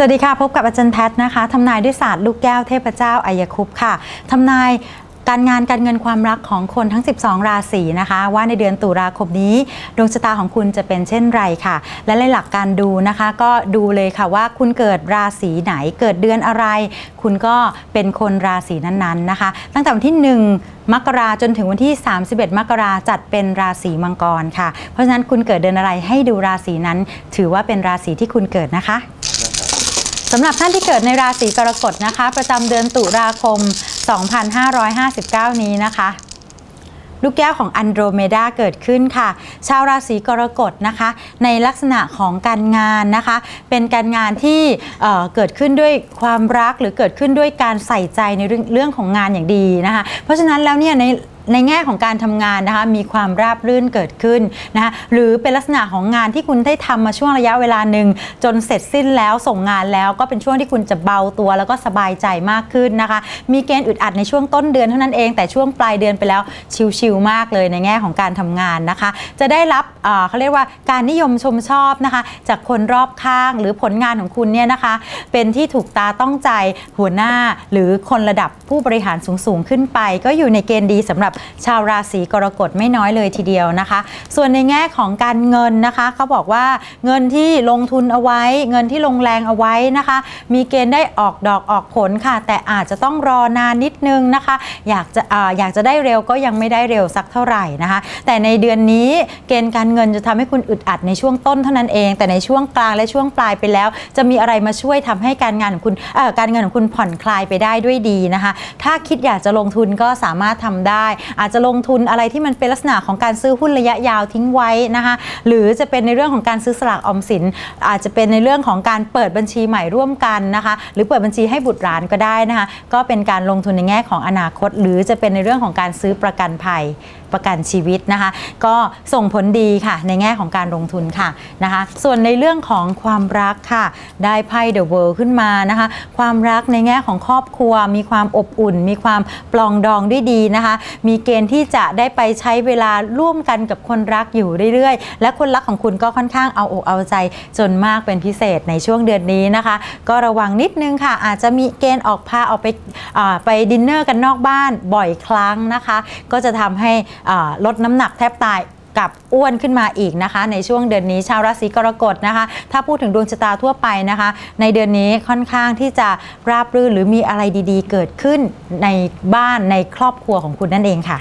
สวัสดีค่ะ พบกับอาจารย์แพทย์นะคะทำนายด้วยศาสตร์ลูกแก้วเทพเจ้าอายคุปต์ค่ะทำนาย การงานการเงินความรักของคนทั้ง 12 ราศีนะคะ ว่าในเดือนตุลาคมนี้ดวงชะตาของคุณจะเป็นเช่นไรค่ะ และในหลักการดูนะคะ ก็ดูเลยค่ะว่าคุณเกิดราศีไหนเกิดเดือนอะไร คุณก็เป็นคนราศีนั้นๆนะคะ ตั้งแต่วันที่ 1มกราจนถึงวันที่ 31 มกราจัดเป็นราศีมังกรค่ะ เพราะฉะนั้นคุณเกิดเดือนอะไรให้ดูราศีนั้น ถือว่าเป็นราศีที่คุณเกิดนะคะ สำหรับท่านที่เกิดในราศีกรกฎนะคะ ประจำเดือนตุลาคม 2559 นี้นะคะลูกแก้วของอันโดรเมดาเกิดขึ้นค่ะ ชาวราศีกรกฎนะคะ ในลักษณะของการงานนะคะ เป็นการงานที่เเกิดขึ้นด้วยความรักหรือเกิดขึ้นด้วยการใส่ใจในเรื่องของงานอย่างดีนะคะ เพราะฉะนั้นแล้วเนี่ยใน ในแง่ของการทำงานนะคะมีความราบรื่นเกิดขึ้นนะคะหรือเป็นลักษณะของงานที่คุณได้ทำมาช่วงระยะเวลาหนึ่งจนเสร็จสิ้นแล้วส่งงานแล้วก็เป็นช่วงที่คุณจะเบาตัว แล้วก็สบายใจมากขึ้นนะคะ มีเกณฑ์อึดอัดในช่วงต้นเดือนเท่านั้นเองแต่ช่วงปลายเดือนไปแล้วชิลๆมากเลยในแง่ของการทำงานนะคะ จะได้รับเอ่อเขาเรียกว่าการนิยมชมชอบนะคะ จากคนรอบข้างหรือผลงานของคุณเนี่ยนะคะ เป็นที่ถูกตาต้องใจหัวหน้าหรือคนระดับผู้บริหารสูงๆขึ้นไป ก็อยู่ในเกณฑ์ดีสำหรับชาวราศีกรกฎไม่น้อยเลยทีเดียวนะคะ ส่วนในแง่ของการเงินนะคะเขาบอกว่าเงินที่ลงทุนเอาไว้ เงินที่ลงแรงเอาไว้นะคะ มีเกณฑ์ได้ออกดอกออกผลค่ะ แต่อาจจะต้องรอนานนิดนึงนะคะ อยากจะออยากจะได้เร็วก็ยังไม่ได้เร็วสักเท่าไหร่นะคะ แต่ในเดือนนี้เกณฑ์การเงินจะทำให้คุณอึดอัดในช่วงต้นเท่านั้นเอง แต่ในช่วงกลางและช่วงปลายไปแล้ว จะมีอะไรมาช่วยทำให้การงานของคุณการเงินของคุณผ่อนคลายไปได้ด้วยดีนะคะ ถ้าคิดอยากจะลงทุนก็สามารถทำได้อาจจะลงทุนอะไรที่มันเป็นลักษณะของการซื้อหุ้นระยะยาวทิ้งไว้นะคะหรือจะเป็นในเรื่องของการซื้อสลากออมสิน อาจจะเป็นในเรื่องของการเปิดบัญชีใหม่ร่วมกันนะคะหรือเปิดบัญชีให้บุตรหลานก็ได้นะคะก็เป็นการลงทุนในแง่ของอนาคต หรือจะเป็นในเรื่องของการซื้อประกันภัยประกันชีวิตนะคะ ก็ส่งผลดีค่ะ ในแง่ของการลงทุนค่ะนะคะ ส่วนในเรื่องของความรักค่ะ ได้ไพ่ The World ขึ้นมานะคะ ความรักในแง่ของครอบครัว มีความอบอุ่น มีความปลองดองด้วยดีนะคะมีเกณฑ์ที่จะได้ไปใช้เวลาร่วมกันกับคนรักอยู่เรื่อยๆ และคนรักของคุณก็ค่อนข้างเอาอกเอาใจจนมากเป็นพิเศษในช่วงเดือนนี้นะคะ ก็ระวังนิดนึงค่ะ อาจจะมีเกณฑ์ออกพาออกไปไปดินเนอร์กันนอกบ้านบ่อยครั้งนะคะ ก็จะทำให้ลดน้ำหนักแทบตาย กับอ้วนขึ้นมาอีกนะคะ ในช่วงเดือนนี้ชาวราศีกรกฎนะคะ ถ้าพูดถึงดวงชะตาทั่วไปนะคะ ในเดือนนี้ค่อนข้างที่จะราบรื่นหรือมีอะไรดีๆ เกิดขึ้นในบ้านในครอบครัวของคุณนั่นเองค่ะ